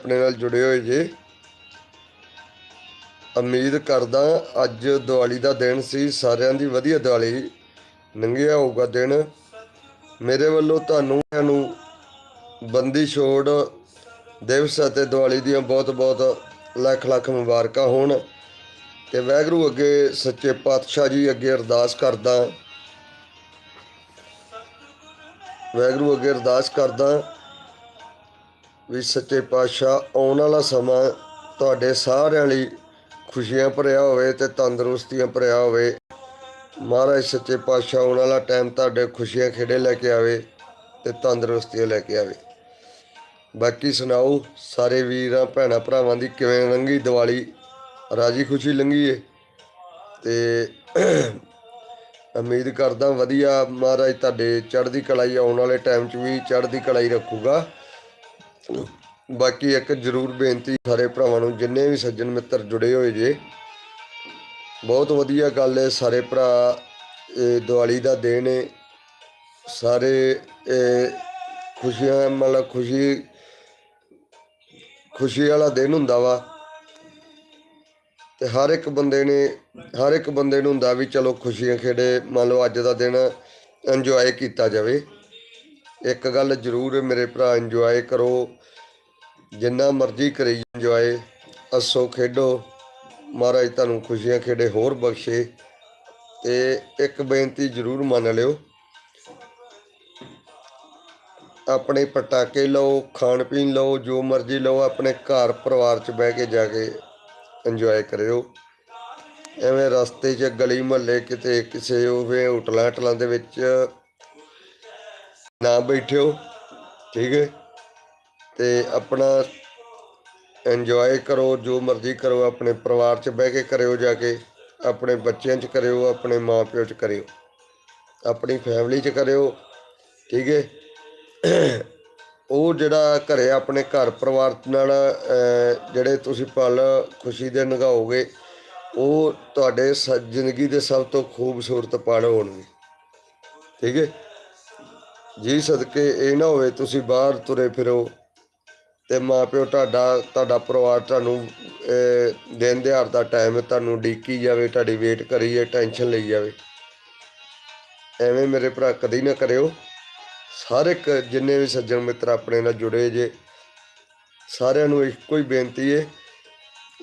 ਆਪਣੇ ਨਾਲ ਜੁੜੇ ਹੋਏ ਜੇ। ਉਮੀਦ ਕਰਦਾ ਅੱਜ ਦੀਵਾਲੀ ਦਾ ਦਿਨ ਸੀ, ਸਾਰਿਆਂ ਦੀ ਵਧੀਆ ਦੀਵਾਲੀ ਲੰਘਿਆ ਹੋਊਗਾ ਦਿਨ। ਮੇਰੇ ਵੱਲੋਂ ਤੁਹਾਨੂੰ ਨੂੰ ਬੰਦੀ ਛੋੜ ਦਿਵਸ ਅਤੇ ਦੀਵਾਲੀ ਦੀਆਂ ਬਹੁਤ ਬਹੁਤ ਲੱਖ ਲੱਖ ਮੁਬਾਰਕਾਂ ਹੋਣ। ਤੇ ਵਾਹਿਗੁਰੂ ਅੱਗੇ ਸੱਚੇ ਪਾਤਸ਼ਾਹ ਜੀ ਅੱਗੇ ਅਰਦਾਸ ਕਰਦਾ। ਵਾਹਿਗੁਰੂ ਅੱਗੇ ਅਰਦਾਸ ਕਰਦਾ। ਵੀ ਸੱਚੇ ਪਾਤਸ਼ਾਹ, ਆਉਣ ਵਾਲਾ ਸਮਾਂ ਤੁਹਾਡੇ ਸਾਰਿਆਂ ਲਈ ਖੁਸ਼ੀਆਂ ਭਰਿਆ ਹੋਵੇ ਤੇ ਤੰਦਰੁਸਤੀਆਂ ਭਰਿਆ ਹੋਵੇ। ਮਹਾਰਾਜ ਸੱਚੇ ਪਾਤਸ਼ਾਹ, ਆਉਣ ਵਾਲਾ ਟਾਈਮ ਤੁਹਾਡੇ ਖੁਸ਼ੀਆਂ ਖੇੜੇ ਲੈ ਕੇ ਆਵੇ ਤੇ ਤੰਦਰੁਸਤੀਆਂ ਲੈ ਕੇ ਆਵੇ। ਬਾਕੀ ਸੁਣਾਓ, ਸਾਰੇ ਵੀਰਾਂ, ਭੈਣਾਂ, ਭਰਾਵਾਂ ਦੀ ਕਿਵੇਂ ਲੰਘੀ ਦੀਵਾਲੀ? ਰਾਜੀ ਖੁਸ਼ੀ ਲੰਘੀ ਏ? ਤੇ ਉਮੀਦ ਕਰਦਾ ਵਧੀਆ ਮਹਾਰਾਜ ਤੁਹਾਡੇ ਚੜ੍ਹਦੀ ਕਲਾਈ ਆਉਣ ਵਾਲੇ ਟਾਈਮ 'ਚ ਵੀ ਚੜ੍ਹਦੀ ਕਲਾਈ ਰੱਖੂਗਾ। ਬਾਕੀ ਇੱਕ ਜ਼ਰੂਰ ਬੇਨਤੀ ਸਾਰੇ ਭਰਾਵਾਂ ਨੂੰ, ਜਿੰਨੇ ਵੀ ਸੱਜਣ ਮਿੱਤਰ ਜੁੜੇ ਹੋਏ ਜੇ, ਬਹੁਤ ਵਧੀਆ ਗੱਲ ਹੈ, ਸਾਰੇ ਭਰਾ, ਇਹ ਦੀਵਾਲੀ ਦਾ ਦਿਨ ਹੈ। ਸਾਰੇ, ਇਹ ਖੁਸ਼ੀਆਂ, ਮਤਲਬ ਖੁਸ਼ੀ ਖੁਸ਼ੀ ਵਾਲਾ ਦਿਨ ਹੁੰਦਾ ਵਾ। ਤੇ ਹਰ ਇੱਕ ਬੰਦੇ ਨੇ, ਹਰ ਇੱਕ ਬੰਦੇ ਨੂੰ ਹੁੰਦਾ ਵੀ ਚਲੋ ਖੁਸ਼ੀਆਂ ਖੇੜੇ ਮੰਨ ਲਓ ਅੱਜ ਦਾ ਦਿਨ ਇੰਜੋਏ ਕੀਤਾ ਜਾਵੇ। ਇੱਕ ਗੱਲ ਜ਼ਰੂਰ ਮੇਰੇ ਭਰਾ ਇੰਜੋਏ ਕਰੋ, ਜਿੰਨਾ ਮਰਜ਼ੀ ਕਰੀ ਇੰਜੋਏ ਹੱਸੋ, ਖੇਡੋ, ਮਹਾਰਾਜ ਤੁਹਾਨੂੰ ਖੁਸ਼ੀਆਂ ਖੇੜੇ ਹੋਰ ਬਖਸ਼ੇ ਤੇ ਇੱਕ ਬੇਨਤੀ ਜ਼ਰੂਰ ਮੰਨ ਲਿਓ। ਆਪਣੇ ਪਟਾਕੇ ਲਓ, ਖਾਣ ਪੀਣ ਲਓ, ਜੋ ਮਰਜ਼ੀ ਲਓ, ਆਪਣੇ ਘਰ ਪਰਿਵਾਰ 'ਚ ਬਹਿ ਕੇ ਜਾ ਕੇ ਇੰਜੋਏ ਕਰਿਓ। ਐਵੇਂ ਰਸਤੇ 'ਚ ਗਲੀ ਮੁਹੱਲੇ ਕਿਤੇ ਕਿਸੇ ਹੋਵੇ ਹੋਟਲਾਂ ਹਟਲਾਂ ਦੇ ਵਿੱਚ ਨਾ ਬੈਠਿਓ, ਠੀਕ ਹੈ? ਤੇ ਆਪਣਾ ਇੰਜੋਏ ਕਰੋ, ਜੋ ਮਰਜ਼ੀ ਕਰੋ, ਆਪਣੇ ਪਰਿਵਾਰ 'ਚ ਬਹਿ ਕੇ ਕਰਿਓ ਜਾ ਕੇ, ਆਪਣੇ ਬੱਚਿਆਂ 'ਚ ਕਰਿਓ, ਆਪਣੇ ਮਾਪਿਓ 'ਚ ਕਰਿਓ, ਆਪਣੀ ਫੈਮਿਲੀ 'ਚ ਕਰਿਓ, ਠੀਕ ਹੈ? ਉਹ ਜਿਹੜਾ ਘਰੇ ਆਪਣੇ ਘਰ ਪਰਿਵਾਰ ਨਾਲ ਜਿਹੜੇ ਤੁਸੀਂ ਪਲ ਖੁਸ਼ੀ ਦੇ ਨਗਾਓਗੇ, ਉਹ ਤੁਹਾਡੇ ਸ- ਜ਼ਿੰਦਗੀ ਦੇ ਸਭ ਤੋਂ ਖੂਬਸੂਰਤ ਪਲ ਹੋਣਗੇ, ਠੀਕ ਹੈ? ਜੀ ਸਦਕੇ ਇਹ ਨਾ ਹੋਵੇ ਤੁਸੀਂ ਬਾਹਰ ਤੁਰੇ ਫਿਰੋ ਤੇ ਮਾਪਿਓ ਤੁਹਾਡਾ ਤੁਹਾਡਾ ਪਰਿਵਾਰ ਤੁਹਾਨੂੰ ਦਿਨ ਦਿਹਾੜ ਦਾ ਟਾਈਮ ਤੁਹਾਨੂੰ ਡੀਕੀ ਜਾਵੇ, ਤੁਹਾਡੀ ਵੇਟ ਕਰੀਏ ਜਾਵੇ ਟੈਨਸ਼ਨ ਲਈ ਜਾਵੇ। ਐਵੇਂ ਮੇਰੇ ਭਰਾ ਕਦੀ ਨਾ ਕਰਿਓ। ਸਾਰੇ ਇੱਕ ਜਿੰਨੇ ਵੀ ਸੱਜਣ ਮਿੱਤਰ ਆਪਣੇ ਨਾਲ ਜੁੜੇ ਜੇ, ਸਾਰਿਆਂ ਨੂੰ ਇੱਕੋ ਹੀ ਬੇਨਤੀ ਹੈ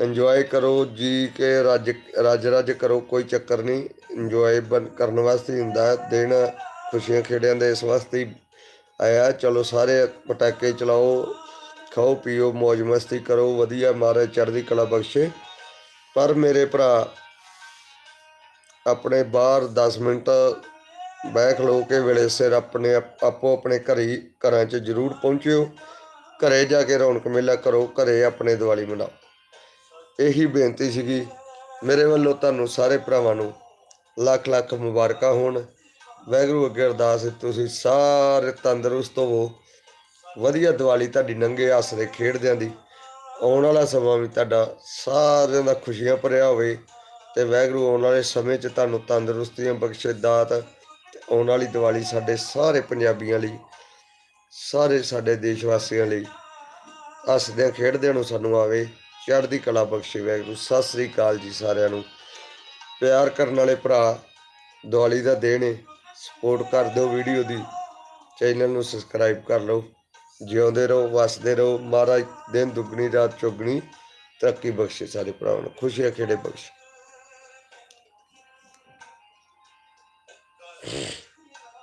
ਇੰਜੋਏ ਕਰੋ, ਜੀ ਕੇ ਰੱਜ ਰੱਜ ਰੱਜ ਕਰੋ, ਕੋਈ ਚੱਕਰ ਨਹੀਂ। ਇੰਜੋਏ ਕਰਨ ਵਾਸਤੇ ਹੁੰਦਾ ਹੈ ਦਿਨ ਖੁਸ਼ੀਆਂ ਖੇੜਿਆਂ ਦੇ ਇਸ ਵਾਸਤੇ ਹੀ ਆਇਆ। ਚਲੋ ਸਾਰੇ ਪਟਾਕੇ ਚਲਾਓ, ਖਾਓ, ਪੀਓ ਮौज ਮਸਤੀ ਕਰੋ, ਵਧੀਆ ਮਾਰੇ ਚੜ੍ਹਦੀ ਕਲਾ ਬਖਸ਼ੇ। ਪਰ ਮੇਰੇ ਭਰਾ, ਆਪਣੇ ਬਾਹਰ 10 ਮਿੰਟ ਬਹਿ ਖਲੋ ਕੇ ਵੇਲੇ ਸਿਰ ਆਪਣੇ ਆਪ- ਆਪੋ ਆਪਣੇ ਘਰੀ, ਘਰਾਂ 'ਚ ਜ਼ਰੂਰ ਪਹੁੰਚਿਓ। ਘਰੇ ਜਾ ਕੇ ਰੌਣਕ ਮੇਲਾ ਕਰੋ, ਘਰੇ ਆਪਣੇ ਦੀਵਾਲੀ ਮਨਾਓ। ਇਹੀ ਬੇਨਤੀ ਸੀਗੀ। ਮੇਰੇ ਵੱਲੋਂ ਤੁਹਾਨੂੰ ਸਾਰੇ ਭਰਾਵਾਂ ਨੂੰ ਲੱਖ ਲੱਖ ਮੁਬਾਰਕਾਂ ਹੋਣ। ਵਾਹਿਗੁਰੂ ਅੱਗੇ ਅਰਦਾਸ ਹੈ ਤੁਸੀਂ ਸਾਰੇ ਤੰਦਰੁਸਤ ਹੋਵੋ। ਵਧੀਆ ਦੀਵਾਲੀ ਤੁਹਾਡੀ ਨੰਗੇ ਹੱਸਦੇ ਖੇਡਦਿਆਂ ਦੀ। ਆਉਣ ਵਾਲਾ ਸਮਾਂ ਵੀ ਤੁਹਾਡਾ ਸਾਰਿਆਂ ਦਾ ਖੁਸ਼ੀਆਂ ਭਰਿਆ ਹੋਵੇ ਤੇ ਵਾਹਿਗੁਰੂ ਆਉਣ ਵਾਲੇ ਸਮੇਂ 'ਚ ਤੁਹਾਨੂੰ ਤੰਦਰੁਸਤੀਆਂ ਬਖਸ਼ੇ ਦਾਤ। ਤੇ ਆਉਣ ਵਾਲੀ ਦੀਵਾਲੀ ਸਾਡੇ ਸਾਰੇ ਪੰਜਾਬੀਆਂ ਲਈ, ਸਾਰੇ ਸਾਡੇ ਦੇਸ਼ ਵਾਸੀਆਂ ਲਈ ਹੱਸਦਿਆਂ ਖੇਡਦਿਆਂ ਨੂੰ ਸਾਨੂੰ ਆਵੇ, ਚੜ੍ਹਦੀ ਕਲਾ ਬਖਸ਼ੇ ਵਾਹਿਗੁਰੂ। ਸਤਿ ਸ੍ਰੀ ਅਕਾਲ ਜੀ ਸਾਰਿਆਂ ਨੂੰ। ਪਿਆਰ ਕਰਨ ਵਾਲੇ ਭਰਾ, ਦੀਵਾਲੀ ਦਾ ਦਿਨ ਹੈ ਸਪੋਰਟ ਕਰ ਦਿਓ ਵੀਡੀਓ ਦੀ। ਚੈਨਲ ਨੂੰ ਸਬਸਕ੍ਰਾਈਬ ਕਰ ਲਓ। ਜਿਉਂਦੇ ਰਹੋ, ਵਸਦੇ ਰਹੋ। ਮਹਾਰਾਜ ਦਿਨ ਦੁੱਗਣੀ, ਰਾਤ ਚੌਗਣੀ। ਤਰੱਕੀ ਬਖਸ਼ੇ ਸਾਰੇ ਭਰਾਵਾਂ ਨੂੰ। ਖੁਸ਼ੀਆਂ ਖੇੜੇ ਬਖਸ਼ੇ।